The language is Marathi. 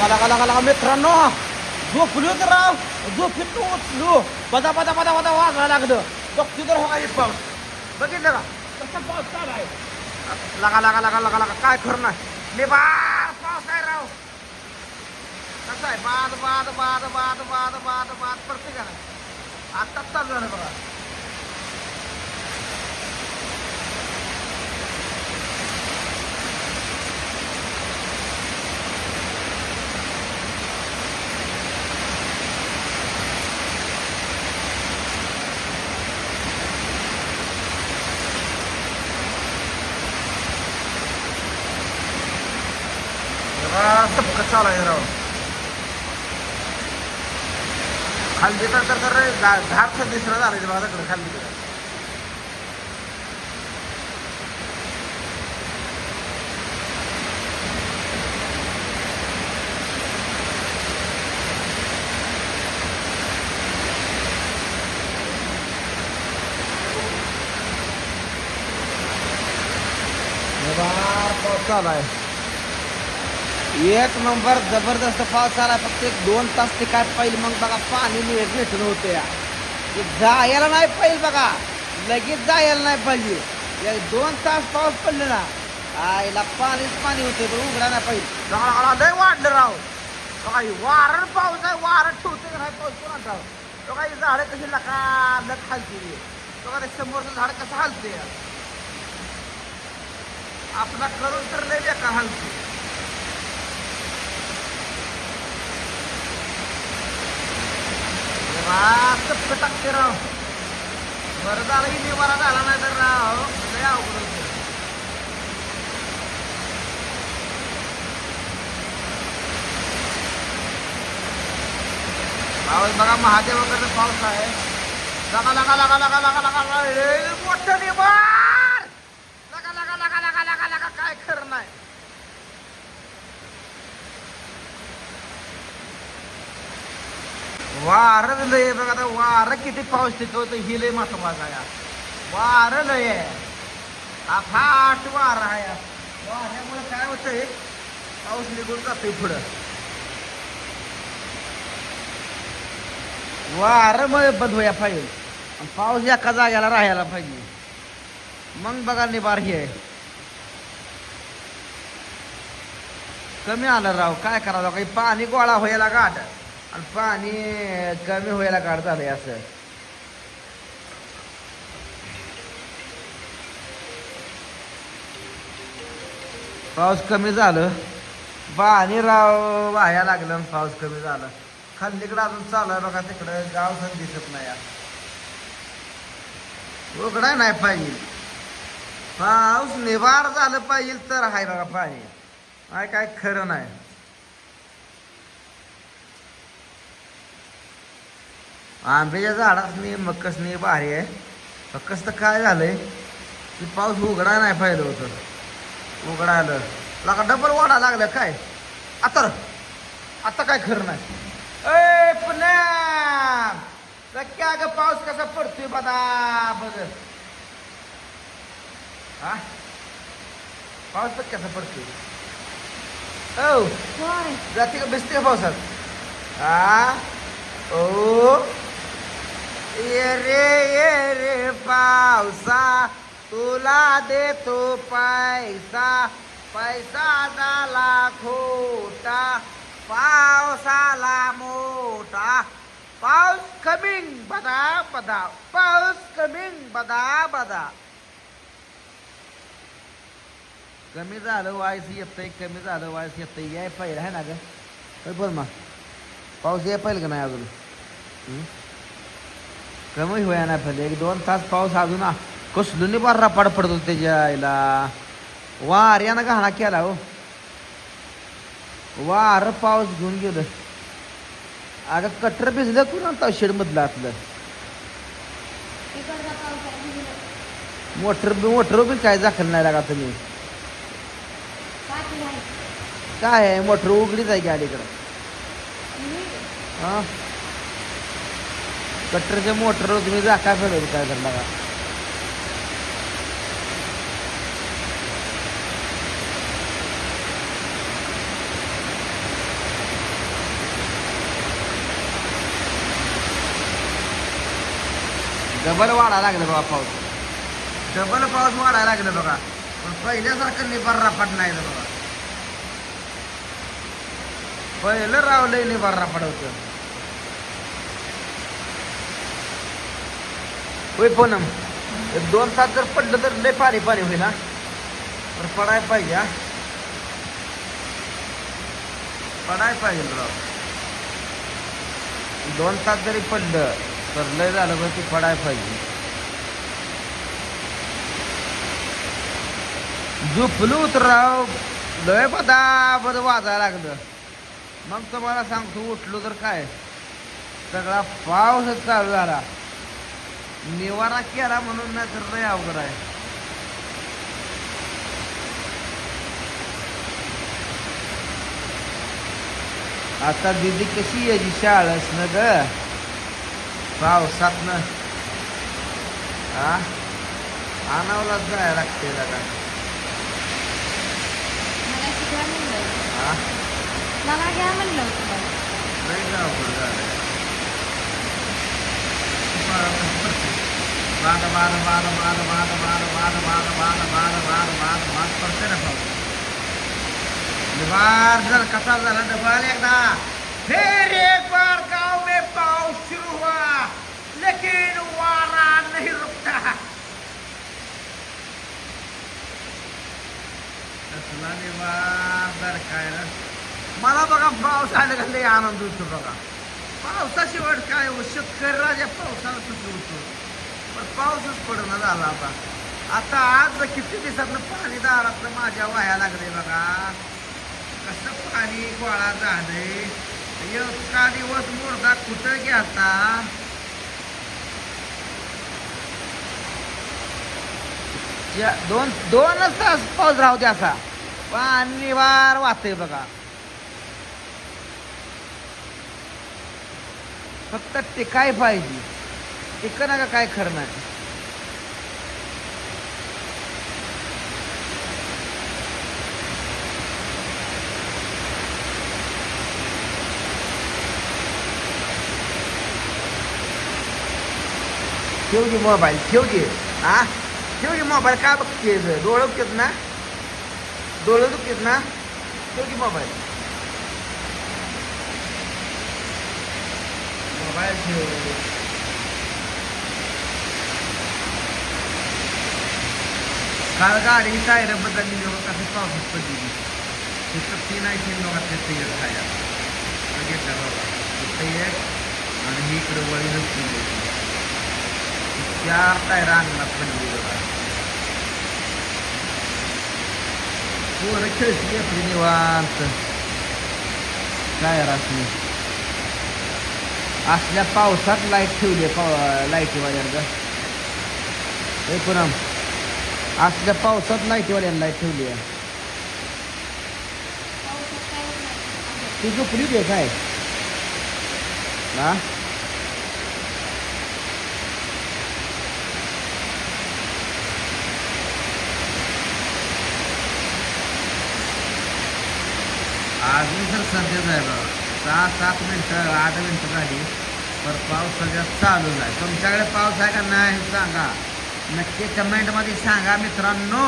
लगा लगा लगा लगा मित्रांनो झोपलो तर राव झोपीत उचलो पदा पदा पदा पदा वाजायला लागलं बघतो तर हो पाऊस बघितलं का कसा पाऊस चालू आहे लगा लगा लगा लगा लगा काय खरं नाही मी बार पाऊस आहे राव कसा आहे बाद बाद बाद बाद बाद बाद बाद प्रत्येकाला आत्ताच चालू झालं बघा असं चालू आहे राव. खाली तर तर तर झाड दिसणं झालं बघा खाली देतात निबार चालू आहे. एक नंबर जबरदस्त पाऊस आला फक्त एक दोन तास ते काय पाहिजे. मग बघा पाणी नीट भेटून होतं. या जायला नाही पाहिजे बघा. लगेच जायला नाही पाहिजे. एक दोन तास पाऊस पडले ना आईला पाणीच पाणी होते पण उघडा नाही पाहिजे. लय वाढलं राव. काही वारण पाऊस आहे वारण ठेवते का नाही पाऊस कोणा राव तो काही झाडं कशी लका लक खालते बघा ते समोरचं झाड कसं हालते आपला करून तर लय बेकार हालते रात टाकते राव बरं झालं की निवारा झाला नाही तर राव लय अवघड पाऊस बघा महादेवाकडे पाऊस आहे लगा लगा लगा लगा लगा लगा मोठं निवार लगा लगा लगा लगा लगा लगा काय खरं नाही वारं लय बघा आता वारं किती पाऊस टिकवतं ही लय महत्वाचं आहे वारं लय आहे. हा फाट वारा आहे. वाऱ्यामुळे काय होतंय पाऊस निघून जातोय पुढं. वारं मग बंद होया पाहिजे. आणि पाऊस एका जाग्याला राहायला पाहिजे. मग बघा निबार हे कमी आलं राव काय करावं? काही पाणी गोळा व्हायला गाठ. आणि पाणी कमी व्हायला काळ झालं आहे असं. पाऊस कमी झालं. पाणी राव वाया लागलं पाऊस कमी झाला. खाल्लीकडं अजून चालू आहे बघा तिकडं गाव पण दिसत नाही आता. नाही पाहिजे पाऊस निवार झालं पाहिजे तर आहे बघा पाणी. काय काय खरं नाही. आंब्याच्या झाडासनी मकसनी भारी आहे. फक्त तर काय झालंय की पाऊस उघडा नाही पाहिलं होतं. उघडायला लका डबल वाढा लागलं काय? आता आता काय खरं नाही. पुण्या ग पाऊस कसा पडतोय बदा बघ. हा? पाऊस पण कसा पडतोय? ओ जाते का भिजते का पावसात? हा ओ? ये रे ये रे, पावसा, तुला देतो पैसा पैसा झाला खोटा पावसाला मोठा पाऊस कमिंग, बदा बदा, पाऊस कमिंग, बदा बदा। कमी झालं, वायस येतंय, कमी झालं, वायस येतंय. याय पाहिजे आहे ना ग. बोल मग. पाऊस याय पाहिजे का नाही अजून? कमी होया नाही पाहिजे एक दोन तास पाऊस अजून कसलून बार रपाड पडतो त्याच्या आईला. वाऱ्यानं घाणा केला हो. वार पाऊस घेऊन गेलं. अगं कटर भिजलं कुणा शेड मधलं आपलं मोटर मोटर बी काय दाखल नाही लागा तुम्ही. काय आहे? मोटर उघडीच आहे की अलीकडं? हा? कट्टरच्या मोटरवर तुम्ही जाका फेडवली काय तर बघा डबल वाढायला लागलं बघा पाऊस. डबल पाऊस वाढायला लागलं बघा. पण पहिल्यासारखं निबार राफाट नाही बघा. पहिलं रावलंय निबार राफाट होतं. होय पूनम दोन सात जर पडलं तर लय पाणी पाणी होईल ना तर पडाय पाहिजे हा. पडाय पाहिजे राव. दोन तास जरी पडलं तर लय झालं बरं ती पडाय पाहिजे. झोपलो तर राव. लय पदाबद वाजायला लागलं. मग तुम्हाला सांगतो उठलो तर काय? सगळा पाऊसच चालू झाला. निवारा केला म्हणून ना तर लय अवघड आहे. आता दिदी कशी याची शाळस न ग? पावसात न हा आणावलाच जायला लागते दादा मला घ्या म्हणलं होतं. हा मला घ्या म्हणलं होतं बाई. लय अवघड झालं बाद बाद बाद बाद बाद बाद जर कसा झाला डबल एकदा फिर एक बार गांव में पाऊस शुरू हुआ लेकिन वारा नहीं रुकता कसला निवार जर काय मला बघा पाऊस आले का लय आनंद होतो बघा पावसाशिवाय काय हो? शेतकरी राजा पावसाला सुटलो होतो पण पाऊसच पडणं झाला आता आता आज किती दिवसातनं पाणी दारातलं माझ्या वाया लागले बघा. कसं पाणी गोळा झालंय. एका दिवस मुर्दा कुठं घ्याता ज्या- दोन दोनच तास पाऊस राहू दे असा. पाणी वार वाहतंय बघा. फक्त टिकाय पाहिजे. इतकं ना का काय खरं नाही ठेव की मोबाईल ठेव घे हा ठेव घे मोबाईल का बघते डोळं दुखत ना? डोळं दुखत ना? ठेव की मोबाईल. मोबाईल ठेव. काल गाडी टायर बदलली बघा कसं पावसात पडली तिथं तीन आहे तीन बघा ते तयार खायला घेतलं बाबा तिथं आणि ही इकडे वळी नसली चार टायर अंगणात पडली बघा पोरं खेळती आपली निवांत काय रासली असल्या पावसात लाइट ठेवली पाव लाईटीवाल्यानं का हे पुनम असल्या पावसात लाईटीवाल्यानं लाइट ठेवली आहे. ती झोपली होती काय? हा? अजून तर सध्याच आहे बघा. सहा सात मिनटं आठ मिनटं झाली तर पाऊस सगळ्यात चालू आहे. तुमच्याकडे पाऊस आहे का नाही सांगा. नक्की कमेंटमध्ये सांगा मित्रांनो.